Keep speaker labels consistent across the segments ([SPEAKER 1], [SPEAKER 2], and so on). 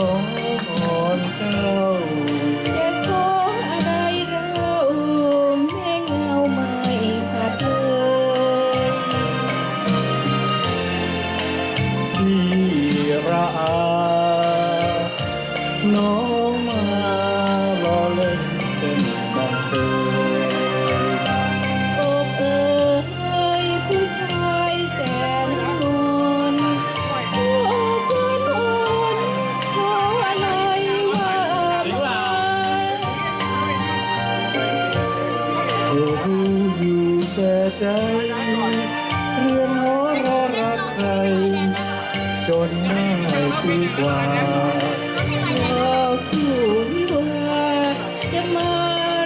[SPEAKER 1] น้องอ่อนเจ้า จ
[SPEAKER 2] ะขออะไรเราแม่เงาไม่ขาดเลย
[SPEAKER 1] ที่ระอาน้องมา รอเล่นเส้นบังเอิญ รู้อยู่แต่ใจเรือนหอรอรักใคร จนได้ปีกว่า
[SPEAKER 2] รอคู่วิวจะมา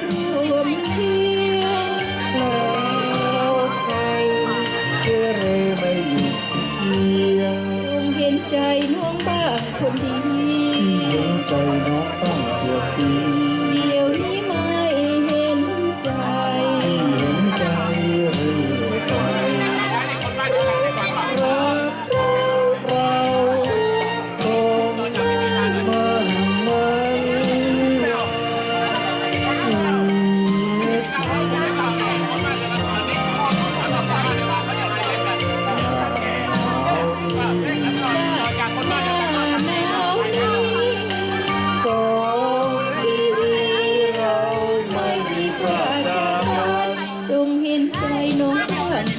[SPEAKER 2] รวมเพียง
[SPEAKER 1] แล้วใครเชื่อเรไม่หยุดเยียงจ
[SPEAKER 2] งเห็นใจน้องบ้างคนดี
[SPEAKER 1] เห็นใจน้องต้องเกือบปี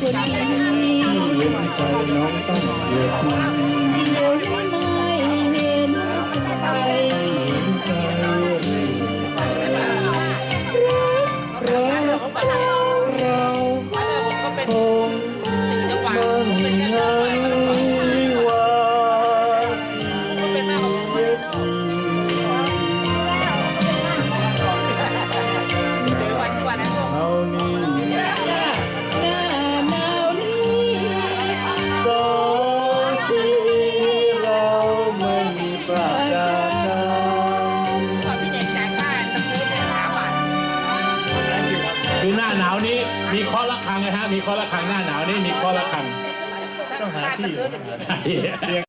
[SPEAKER 2] ที่เ
[SPEAKER 1] ห็นใจน้องต้องเกือบปีเดี๋ย
[SPEAKER 2] วนี้
[SPEAKER 3] คือหน้าหนาวนี้มีเคอระฆังนะฮะมีเคอระฆังหน้าหนาวนี้มีเคอระฆัง
[SPEAKER 1] ต้องหาที่อยู่
[SPEAKER 3] ใช่